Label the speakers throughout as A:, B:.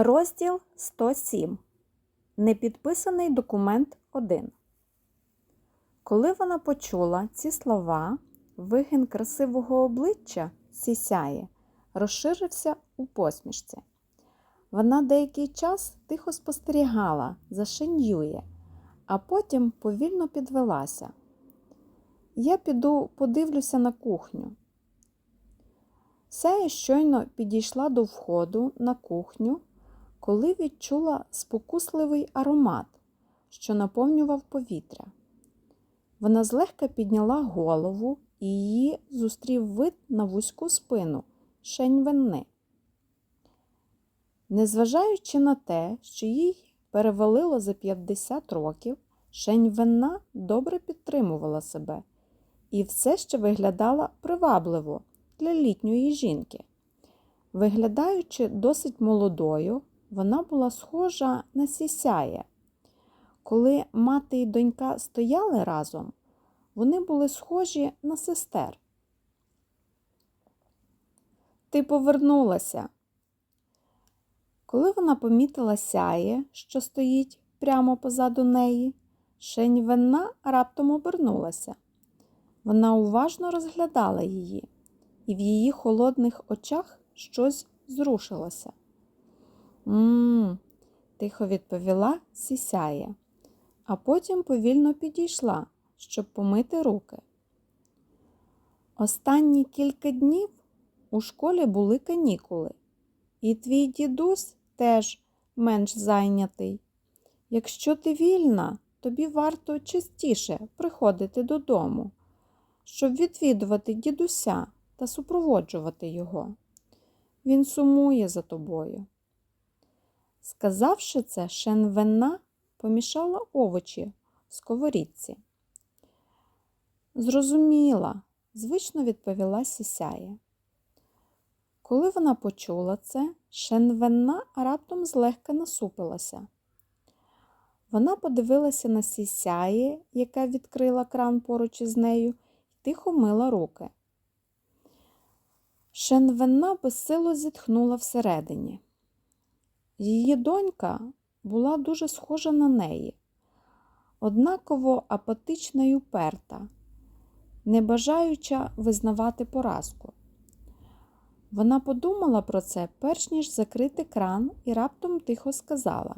A: Розділ 107. Непідписаний документ 1. Коли вона почула ці слова, вигін красивого обличчя сісяє, розширився у посмішці. Вона деякий час тихо спостерігала за Шеньює, а потім повільно підвелася. Я піду подивлюся на кухню. Сяє щойно підійшла до входу на кухню, коли відчула спокусливий аромат, що наповнював повітря. Вона злегка підняла голову і її зустрів вид на вузьку спину Шеньвенни. Незважаючи на те, що їй перевалило за 50 років, Шеньвенна добре підтримувала себе і все ще виглядала привабливо для літньої жінки. Виглядаючи досить молодою, вона була схожа на сісяє. Коли мати і донька стояли разом, вони були схожі на сестер. Ти повернулася. Коли вона помітила сяє, що стоїть прямо позаду неї, Шеньвенна раптом обернулася. Вона уважно розглядала її, і в її холодних очах щось зрушилося. Мм, тихо відповіла сісяє, а потім повільно підійшла, щоб помити руки. Останні кілька днів у школі були канікули, і твій дідусь теж менш зайнятий. Якщо ти вільна, тобі варто частіше приходити додому, щоб відвідувати дідуся та супроводжувати його. Він сумує за тобою. Сказавши це, Шенвенна помішала овочі в сковорідці. Зрозуміла, звично відповіла сісяє. Коли вона почула це, Шенвенна раптом злегка насупилася. Вона подивилася на сісяє, яка відкрила кран поруч із нею, і тихо мила руки. Шенвенна безсило зітхнула всередині. Її донька була дуже схожа на неї, однаково апатична й уперта, не бажаюча визнавати поразку. Вона подумала про це, перш ніж закрити кран, і раптом тихо сказала.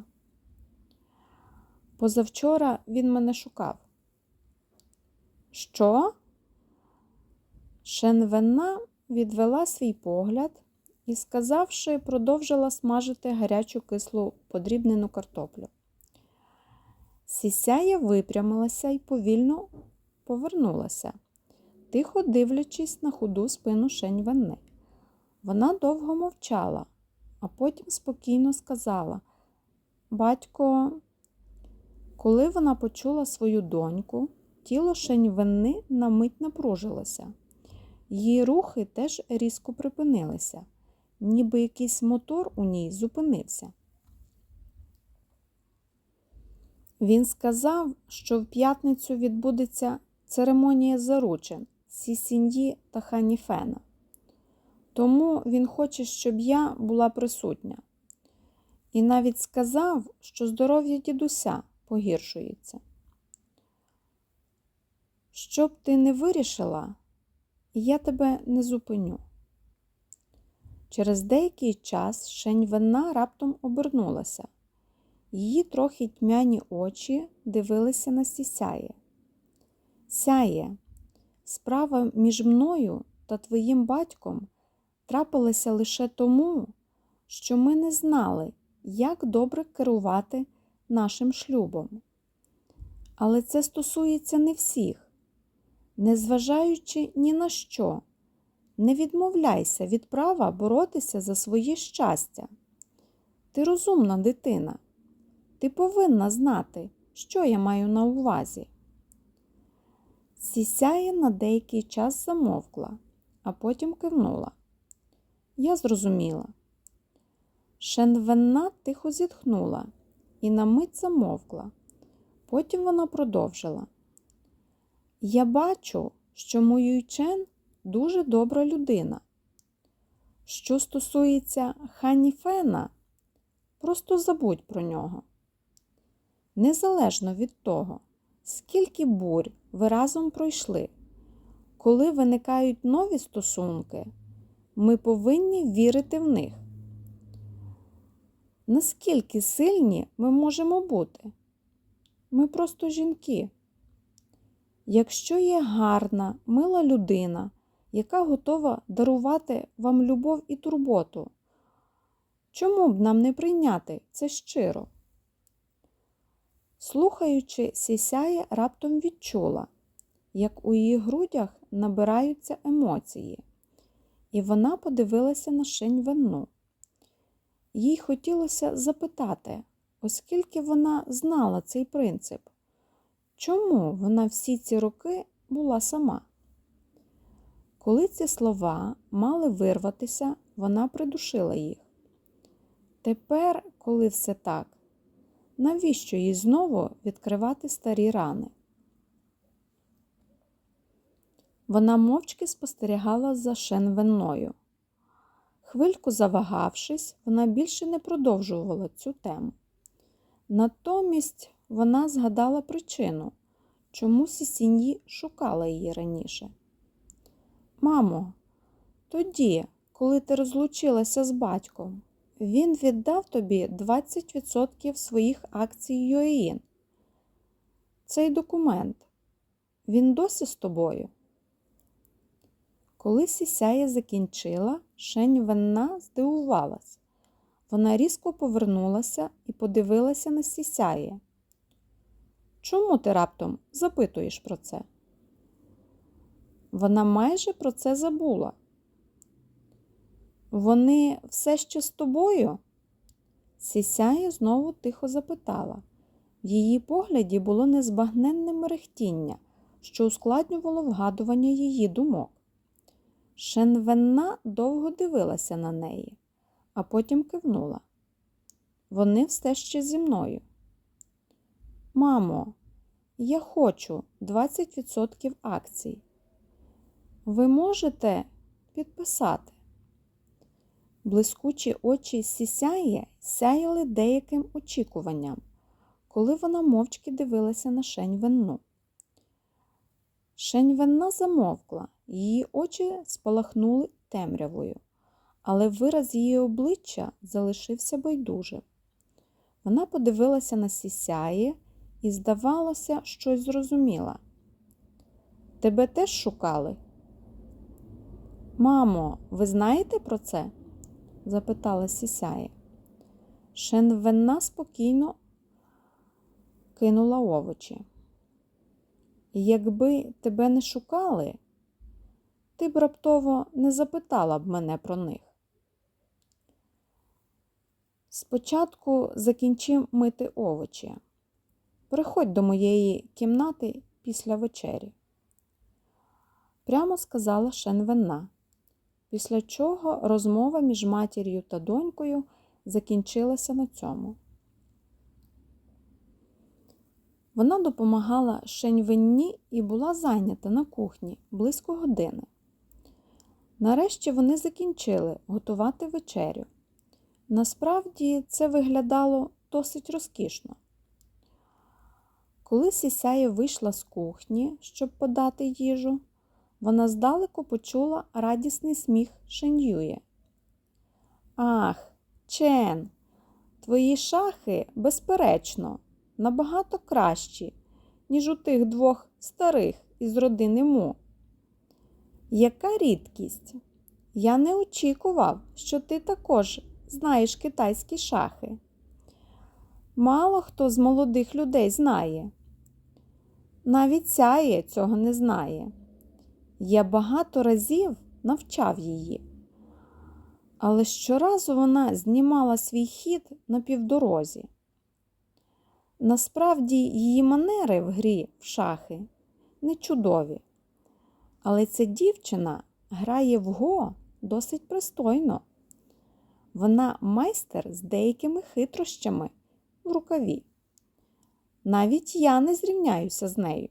A: Позавчора він мене шукав. Що? Шенвенна відвела свій погляд і, сказавши, продовжила смажити гарячу кислу подрібнену картоплю. Сісяя випрямилася і повільно повернулася, тихо дивлячись на худу спину Шеньвенни. Вона довго мовчала, а потім спокійно сказала Батько, коли вона почула свою доньку, тіло Шеньвенни на мить напружилося. Її рухи теж різко припинилися, ніби якийсь мотор у ній зупинився. Він сказав, що в п'ятницю відбудеться церемонія заручин Сісіньї та Ханіфена. Тому він хоче, щоб я була присутня. І навіть сказав, що здоров'я дідуся погіршується. Щоб ти не вирішила, я тебе не зупиню. Через деякий час Шеньвенна раптом обернулася. Її трохи тьмяні очі дивилися на сісяє. Сяє, справа між мною та твоїм батьком трапилася лише тому, що ми не знали, як добре керувати нашим шлюбом. Але це стосується не всіх. Незважаючи ні на що, не відмовляйся від права боротися за своє щастя. Ти розумна дитина. Ти повинна знати, що я маю на увазі. Сісяє на деякий час замовкла, а потім кивнула. Я зрозуміла. Шенвенна тихо зітхнула і на мить замовкла. Потім вона продовжила. Я бачу, що Моюйчен дуже добра людина. Що стосується Ханіфена, Просто забудь про нього. Незалежно від того, скільки бурь ви разом пройшли, коли виникають нові стосунки, ми повинні вірити в них. Наскільки сильні ми можемо бути? Ми просто жінки. Якщо є гарна, мила людина, яка готова дарувати вам любов і турботу, чому б нам не прийняти це щиро? Слухаючи, Сісяє раптом відчула, як у її грудях набираються емоції, і вона подивилася на Шень Венну. Їй хотілося запитати, оскільки вона знала цей принцип, чому вона всі ці роки була сама. Коли ці слова мали вирватися, вона придушила їх. Тепер, коли все так, навіщо їй знову відкривати старі рани? Вона мовчки спостерігала за Шенвенною. Хвильку завагавшись, вона більше не продовжувала цю тему. Натомість вона згадала причину, чому Сісіньї шукала її раніше. Мамо, тоді, коли ти розлучилася з батьком, він віддав тобі 20% своїх акцій Юеїн. Цей документ, він досі з тобою. Коли Сісяя закінчила, Шень Венна здивувалась. Вона різко повернулася і подивилася на Сісяє. Чому ти раптом запитуєш про це? Вона майже про це забула. Вони все ще з тобою? Сісяє знову тихо запитала. В її погляді було незбагненне мерехтіння, що ускладнювало вгадування її думок. Шенвенна довго дивилася на неї, а потім кивнула. Вони все ще зі мною. Мамо, я хочу 20% акцій. Ви можете підписати. Блискучі очі сісяє сяяли деяким очікуванням, коли вона мовчки дивилася на Шеньвенну. Шеньвенна замовкла, її очі спалахнули темрявою, але вираз її обличчя залишився байдужим. Вона подивилася на сісяє і, здавалося, щось зрозуміла. Тебе теж шукали? Мамо, ви знаєте про це? запитала Сісяє. Шенвенна спокійно кинула овочі. Якби тебе не шукали, ти б раптово не запитала б мене про них. Спочатку закінчи мити овочі. Приходь до моєї кімнати після вечері. Прямо сказала Шенвенна, після чого розмова між матір'ю та донькою закінчилася на цьому. Вона допомагала Шеньвенні і була зайнята на кухні близько години. Нарешті вони закінчили готувати вечерю. Насправді це виглядало досить розкішно. Коли Сісяя вийшла з кухні, щоб подати їжу, вона здалеку почула радісний сміх Шеньює. Ах, Чен, твої шахи, безперечно, набагато кращі, ніж у тих двох старих із родини Му. Яка рідкість? Я не очікував, що ти також знаєш китайські шахи. Мало хто з молодих людей знає. Навіть сяє цього не знає. Я багато разів навчав її. Але щоразу вона знімала свій хід на півдорозі. Насправді, її манери в грі в шахи не чудові. Але ця дівчина грає в го досить пристойно. Вона майстер з деякими хитрощами в рукаві. Навіть я не зрівняюся з нею.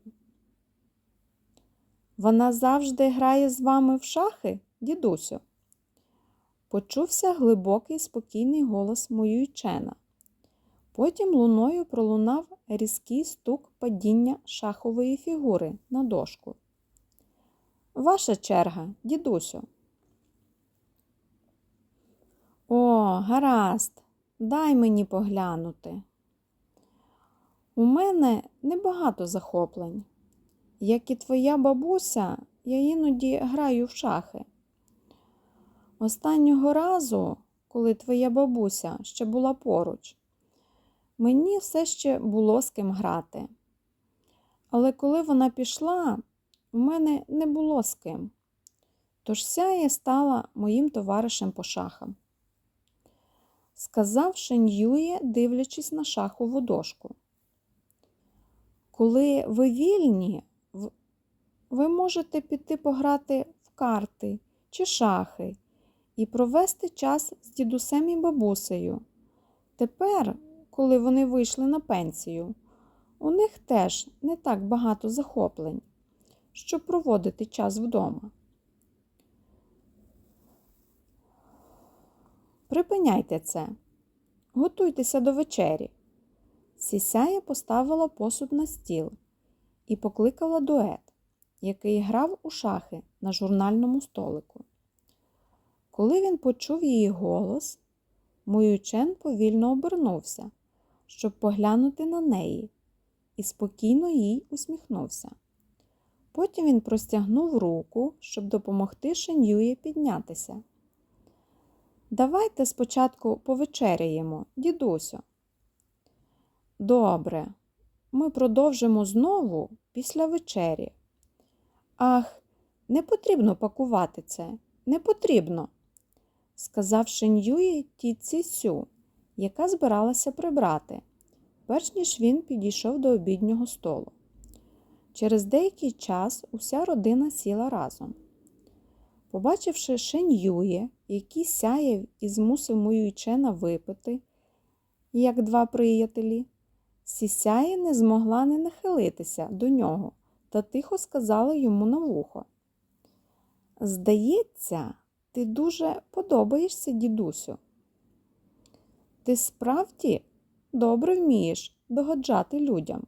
A: Вона завжди грає з вами в шахи, дідусю? почувся глибокий спокійний голос Моюйчена. Потім луною пролунав різкий стук падіння шахової фігури на дошку. Ваша черга, дідусю. О, гаразд, дай мені поглянути. У мене небагато захоплень. Як і твоя бабуся, я іноді граю в шахи. Останнього разу, коли твоя бабуся ще була поруч, мені все ще було з ким грати. Але коли вона пішла, у мене не було з ким. Тож сяє стала моїм товаришем по шахам. Сказав Шеньює, дивлячись на шахову дошку. Коли ви вільні, в- ви можете піти пограти в карти чи шахи і провести час з дідусем і бабусею. Тепер, коли вони вийшли на пенсію, у них теж не так багато захоплень, щоб проводити час вдома. Припиняйте це. Готуйтеся до вечері. Сісяя поставила посуд на стіл і покликала дует, який грав у шахи на журнальному столику. Коли він почув її голос, Моючен повільно обернувся, щоб поглянути на неї, і спокійно їй усміхнувся. Потім він простягнув руку, щоб допомогти Шенюї піднятися. Давайте спочатку повечеряємо, дідусю. Добре, ми продовжимо знову після вечері. Ах, не потрібно пакувати це, не потрібно, сказав Шеньюї тітці Сю, яка збиралася прибрати, перш ніж він підійшов до обіднього столу. Через деякий час уся родина сіла разом. Побачивши Шеньює, який сяяв і змусив Моюйчена випити, як два приятелі, Сісяє не змогла не нахилитися до нього та тихо сказала йому на вухо. Здається, ти дуже подобаєшся, дідусю. Ти справді добре вмієш догоджати людям.